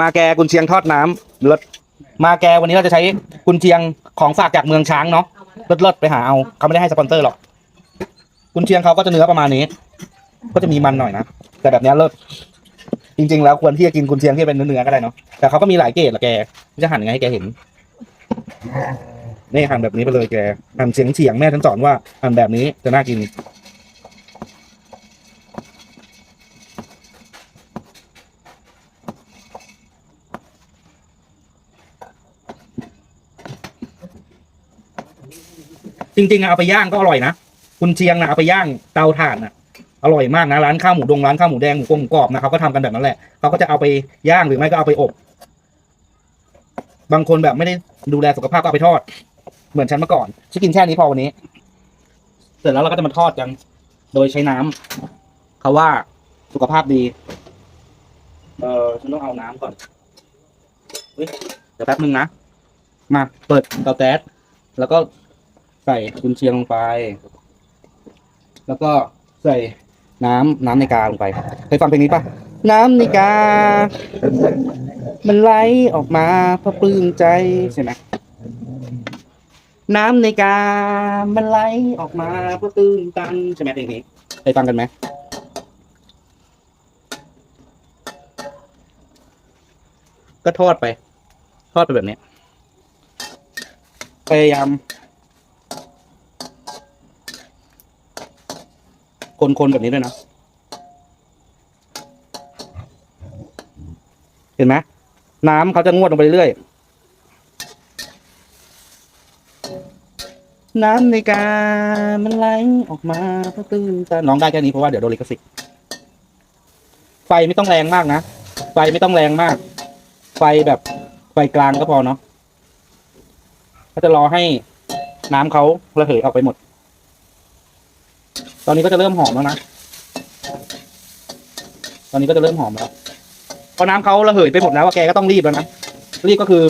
มาแกกุนเชียงทอดน้ำเลิศมาแกวันนี้เราจะใช้กุนเชียงของฝากจากเมืองช้างเนาะเลิศเลิศไปหาเอาเขาไม่ได้ให้สปอนเซอร์หรอกกุนเชียงเขาก็จะเนื้อประมาณนี้ ก็จะมีมันหน่อยนะแต่แบบนี้เลิศจริง ๆ แล้วควรที่จะกินกุนเชียงที่เป็นเนื้อๆก็ได้เนาะแต่เขาก็มีหลายเกรดละแกจะหั่นยังไงให้แกเห็นนี่หั่นแบบนี้ไปเลยแกหั่นเฉียงเฉียงแม่ฉันสอนว่าหั่นแบบนี้จะน่ากิน จริงๆอะเอาไปย่างก็อร่อยนะคุณเชียงนะเอาไปย่างเตาถ่านอะอร่อยมากนะร้านข้าวหมูดงร้านข้าวหมูแดงหมูกรอบหมูกรอบนะเขาก็ทำกันแบบนั้นแหละเขาก็จะเอาไปย่างหรือไม่ก็เอาไปอบบางคนแบบไม่ได้ดูแลสุขภาพก็เอาไปทอด เหมือนฉันเมื่อก่อนฉันกินแค่นี้พอวันนี้ เสร็จแล้วเราก็จะมาทอดกัน โดยใช้น้ำเขาว่าสุขภาพดี เออฉันต้องเอาน้ำก่อนเฮ้ยเดี๋ยวแป๊บนึงนะมาเปิดเตาแก๊สแล้วก็ ใส่กุนเชียงลงไป แล้วก็ใส่น้ำน้ำในกาลงไปเคยฟังเพลงนี้ปะน้ำในกา มันไหลออกมาเพราะปลื้มใจใช่ไหมน้ำในกา มันไหลออกมาเพราะตื้นตันใช่ไหมเพลงนี้เคยฟังกันไหมก็ทอดไป ทอดไปแบบนี้พยายาม คนๆแบบนี้ด้วยนะ เห็นไหมน้ำเขาจะงวดลงไปเรื่อยน้ำในกามันไหลออกมาพระตื้นตันน้องได้แค่นี้เพราะว่าเดี๋ยวโดนลิขสิทธิ์ไฟไม่ต้องแรงมากนะ ไฟไม่ต้องแรงมาก ไฟแบบไฟกลางก็พอเนาะก็จะรอให้น้ำเขาระเหยออกไปหมด ตอนนี้ก็จะเริ่มหอมแล้วนะ ตอนนี้ก็จะเริ่มหอมแล้ว พอน้ำเขาระเหยไปหมดแล้วแกก็ต้องรีบแล้วนะ รีบก็คือ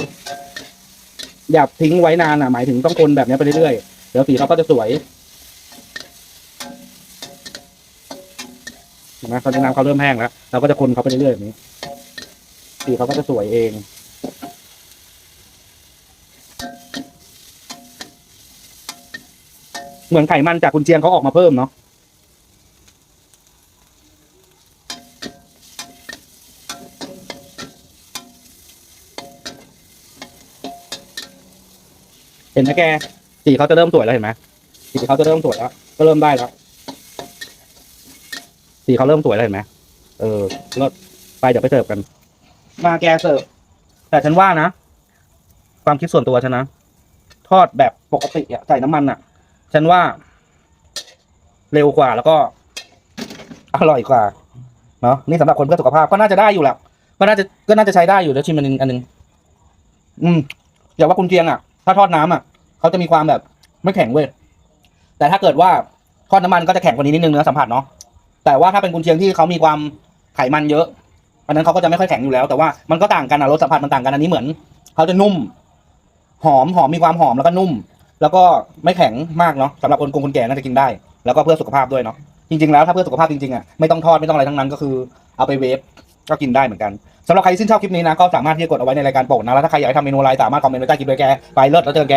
อย่าทิ้งไว้นานอะ หมายถึงต้องคนแบบนี้ไปเรื่อยๆ เดี๋ยวสีเขาก็จะสวยเห็นไหมตอนนี้น้ำเขาเริ่มแห้งแล้ว เราก็จะคนเขาไปเรื่อยๆแบบนี้ สีเขาก็จะสวยเองเหมือนไขมันจากกุนเชียงเขาออกมาเพิ่มเนาะ เห็นไหมแกสีเขาจะเริ่มสวยแล้วเห็นไหมสีเขาจะเริ่มสวยแล้วก็เริ่มได้แล้วสีเขาเริ่มสวยแล้วเห็นไหมเออเลิศไปเดี๋ยวไปเสิร์ฟกัน มาแกเสิร์ฟแต่ฉันว่านะ ความคิดส่วนตัวฉันนะทอดแบบปกติอะใส่น้ำมันอะฉันว่า เร็วกว่าแล้วก็ อร่อยกว่าเนาะนี่สำหรับคนเพื่อสุขภาพก็น่าจะได้อยู่แหละก็น่าจะก็น่าจะใช้ได้อยู่แล้วชิมอันนึงอันนึงอืมอย่าว่าคุณเจียงอะ ถ้าทอดน้ำอะเขาจะมีความแบบไม่แข็งเว้ยแต่ถ้าเกิดว่าทอดน้ำมันก็จะแข็งกว่านี้นิดนึงเนื้อสัมผัสเนาะแต่ว่าถ้าเป็นกุนเชียงที่เขามีความไขมันเยอะอันนั้นเขาก็จะไม่ค่อยแข็งอยู่แล้ว แต่ว่ามันก็ต่างกันอะรสสัมผัสมันต่างกันอันนี้เหมือนเขาจะนุ่ม หอมหอมมีความหอมแล้วก็นุ่ม แล้วก็ไม่แข็งมากเนาะสำหรับคนกงคนแก่น่าจะกินได้ แล้วก็เพื่อสุขภาพด้วยเนาะจริงๆแล้วถ้าเพื่อสุขภาพจริงๆอะไม่ต้องทอดไม่ต้องอะไรทั้งนั้นก็คือเอาไปเวฟ ก็กินได้เหมือนกันสำหรับใครที่ชื่นชอบคลิปนี้นะก็สามารถที่จะกดเอาไว้ในรายการโปรดนะแล้วถ้าใครอยากให้ทำเมนูอะไรสามารถคอมเมนต์ไว้ใต้คลิปเลยแกไปเลิศแล้วเจอแก